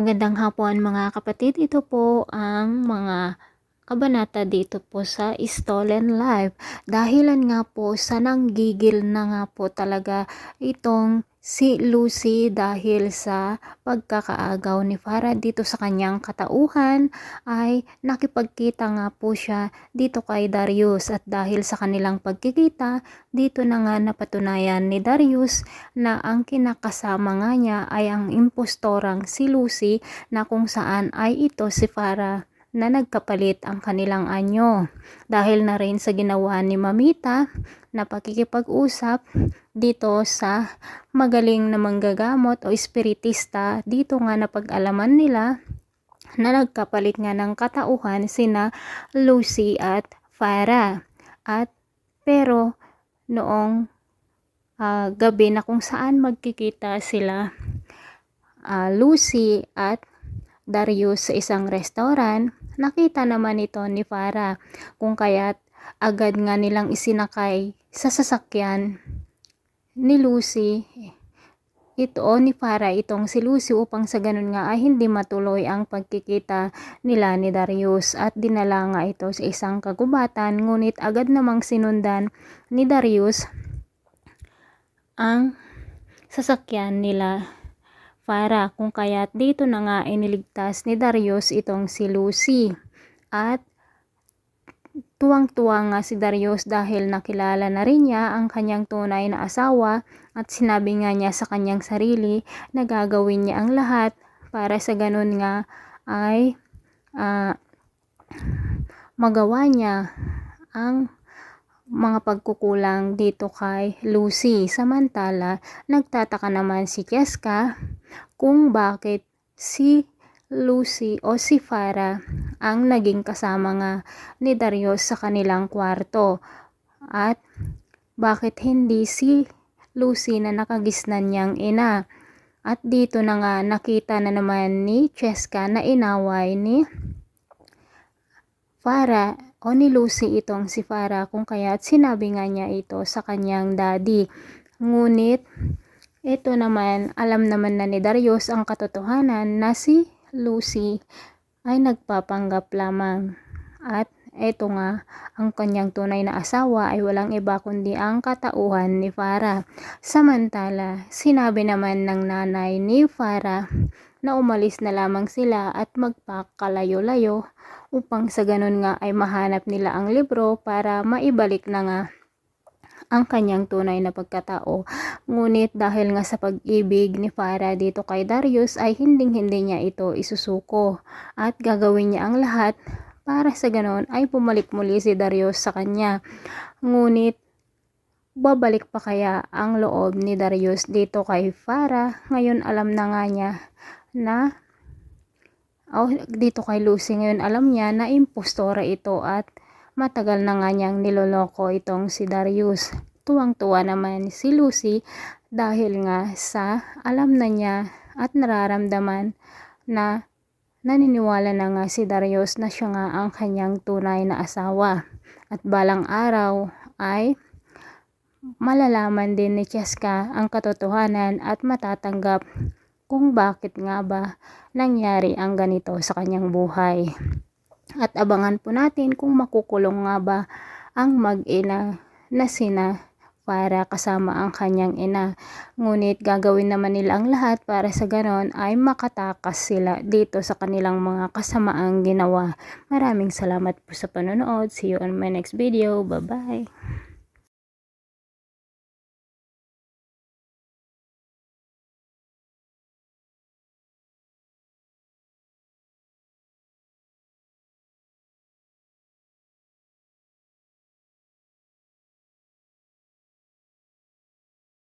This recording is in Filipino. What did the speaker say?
Magandang hapon mga kapatid. Ito po ang mga kabanata dito po sa Stolen Life. Dahilan nga po sa nanggigil na nga po talaga itong si Lucy dahil sa pagkakaagaw ni Farah dito sa kanyang katauhan ay nakipagkita nga po siya dito kay Darius. At dahil sa kanilang pagkikita dito na nga napatunayan ni Darius na ang kinakasama nga niya ay ang impostorang si Lucy na kung saan ay ito si Farah na nagkapalit ang kanilang anyo. Dahil na rin sa ginawa ni Mamita na pakikipag-usap dito sa magaling na manggagamot o espiritista, dito nga napag-alaman nila na nagkapalit nga ng katauhan sina Lucy at Farah. At pero noong ah, gabi na kung saan magkikita sila ah, Lucy at Darius sa isang restaurant, nakita naman ito ni Farah kung kaya't agad nga nilang isinakay sa sasakyan ni Lucy. Ito ni Farah itong si Lucy upang sa ganun nga ay hindi matuloy ang pagkikita nila ni Darius at dinala nga ito sa isang kagubatan ngunit agad namang sinundan ni Darius ang sasakyan nila Farah kung kaya't dito na nga iniligtas ni Darius itong si Lucy at tuwang-tuwa nga si Darius dahil nakilala na rin niya ang kanyang tunay na asawa at sinabi nga niya sa kanyang sarili na gagawin niya ang lahat para sa ganun nga ay ah, magawa niya ang mga pagkukulang dito kay Lucy. Samantala, nagtataka naman si Cheska kung bakit si Lucy o si Farah ang naging kasama nga ni Darius sa kanilang kwarto. At bakit hindi si Lucy na nakagisnan niyang ina. At dito na nga nakita na naman ni Cheska na inaway ni Farah o ni Lucy itong si Farah kung kaya't sinabi nga niya ito sa kanyang daddy. Ngunit ito naman alam naman na ni Darius ang katotohanan na si Lucy ay nagpapanggap lamang at eto nga ang kanyang tunay na asawa ay walang iba kundi ang katauhan ni Farah. Samantala, sinabi naman ng nanay ni Farah na umalis na lamang sila at magpakalayo-layo upang sa ganun nga ay mahanap nila ang libro para maibalik na nga ang kanyang tunay na pagkatao. Ngunit dahil nga sa pag-ibig ni Farah dito kay Darius ay hinding-hindi niya ito isusuko at gagawin niya ang lahat para sa ganon ay pumalik muli si Darius sa kanya. Ngunit babalik pa kaya ang loob ni Darius dito kay Farah? Ngayon alam na nga niya na oh, dito kay Lucy ngayon alam niya na impostora ito at matagal na nga niyang niloloko itong si Darius. Tuwang-tuwa naman si Lucy dahil nga sa alam na niya at nararamdaman na naniniwala na nga si Darius na siya nga ang kanyang tunay na asawa. At balang araw ay malalaman din ni Cheska ang katotohanan at matatanggap kung bakit nga ba nangyari ang ganito sa kanyang buhay. At abangan po natin kung makukulong nga ba ang mag-ina na sina para kasama ang kanyang ina. Ngunit gagawin naman nila ang lahat para sa ganon ay makatakas sila dito sa kanilang mga kasamaang ginawa. Maraming salamat po sa panonood. See you on my next video. Bye-bye.